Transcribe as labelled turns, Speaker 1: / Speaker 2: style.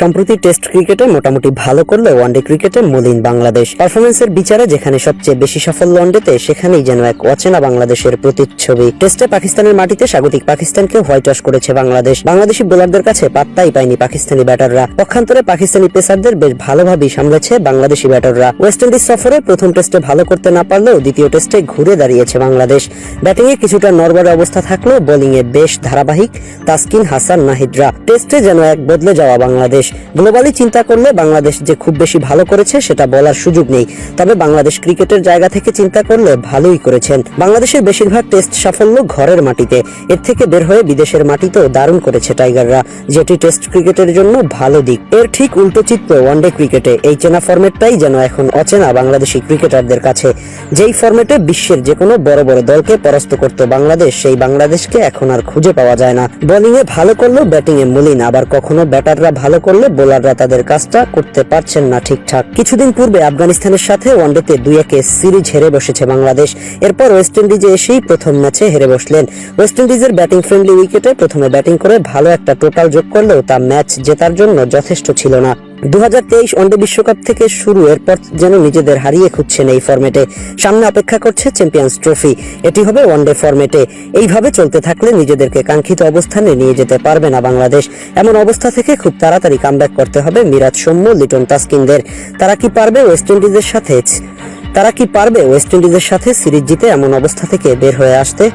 Speaker 1: সম্প্রতি টেস্ট ক্রিকেটে মোটামুটি ভালো করলে ওয়ানডে ক্রিকেটে মলিন বাংলাদেশ। পারফরমেন্সের বিচারে যেখানে সবচেয়ে বেশি সাফল্য ওয়ানডেতে, সেখানেই যেন এক অচেনা বাংলাদেশের প্রতিচ্ছবি। টেস্টে পাকিস্তানের মাটিতে স্বাগতিক পাকিস্তানকে হোয়াইট ওয়াশ করেছে বাংলাদেশ। বাংলাদেশি বোলারদের কাছে পাত্তাই পায়নি পাকিস্তানি ব্যাটাররা। পক্ষান্তরে পাকিস্তানি পেসারদের বেশ ভালোভাবেই সামলেছে বাংলাদেশি ব্যাটাররা। ওয়েস্ট ইন্ডিজ সফরে প্রথম টেস্টে ভালো করতে না পারলেও দ্বিতীয় টেস্টে ঘুরে দাঁড়িয়েছে বাংলাদেশ। ব্যাটিংয়ে কিছুটা নড়বড়ে অবস্থা থাকলেও বোলিংয়ে বেশ ধারাবাহিক তাসকিন হাসান নাহিদরা। টেস্টে যেন এক বদলে যাওয়া বাংলাদেশ। গ্লোবালি চিন্তা করলে বাংলাদেশ যে খুব বেশি ভালো করেছে, সেটা বলার সুযোগ নেই। তবে বাংলাদেশ ক্রিকেটের জায়গা থেকে চিন্তা করলে ভালোই করেছেন। বাংলাদেশের বেশিরভাগ টেস্ট সাফল্য ঘরের মাটিতে। এর থেকে বের হয়ে বিদেশের মাটিতেও দারুণ করেছে টাইগাররা। যেটি টেস্ট ক্রিকেটের জন্য ভালো দিক। এর ঠিক উল্টো চিত্র ওয়ানডে ক্রিকেটে। এই চেনা ফরম্যাটটাই যেন এখন অচেনা বাংলাদেশি ক্রিকেটারদের কাছে। যেই ফরম্যাটে বিশ্বের যে কোনো বড় বড় দলকে পরাস্ত করত বাংলাদেশ, সেই বাংলাদেশকে এখন আর খুঁজে পাওয়া যায় না। বোলিং এ ভালো করলেও ব্যাটিং এ মলিন। আবার কখনো ব্যাটাররা ভালো করলে বোলাররা তাদের কাজটা করতে পারছেন না ঠিকঠাক। কিছুদিন পূর্বে আফগানিস্তানের সাথে ওয়ানডেতে দুই একে সিরিজ হেরে বসেছে বাংলাদেশ। এরপর ওয়েস্ট ইন্ডিজে এসেই প্রথম ম্যাচে হেরে বসলেন। ওয়েস্ট ইন্ডিজের ব্যাটিং ফ্রেন্ডলি উইকেটে প্রথমে ব্যাটিং করে ভালো একটা টোটাল যোগ করলেও তা ম্যাচ জেতার জন্য যথেষ্ট ছিল না। দু ওয়ানডে বিশ্বকাপ থেকে শুরু, এরপর যেন নিজেদের হারিয়ে খুঁজছেন এই ফরম্যাটে। সামনে অপেক্ষা করছে চ্যাম্পিয়ন্স ট্রফি। এটি হবে ওয়ানডে ফরম্যাটে। এইভাবে চলতে থাকলে নিজেদেরকে কাঙ্ক্ষিত অবস্থানে নিয়ে যেতে পারবে না বাংলাদেশ। এমন অবস্থা থেকে খুব তাড়াতাড়ি কামব্যাক করতে হবে মিরাজ সৌম্য, লিটন তাসকিনদের। তারা কি পারবে ওয়েস্ট ইন্ডিজের সাথে? তারা কি পারবে ওয়েস্ট ইন্ডিজের সাথে সিরিজ জিতে এমন অবস্থা থেকে বের হয়ে আসতে?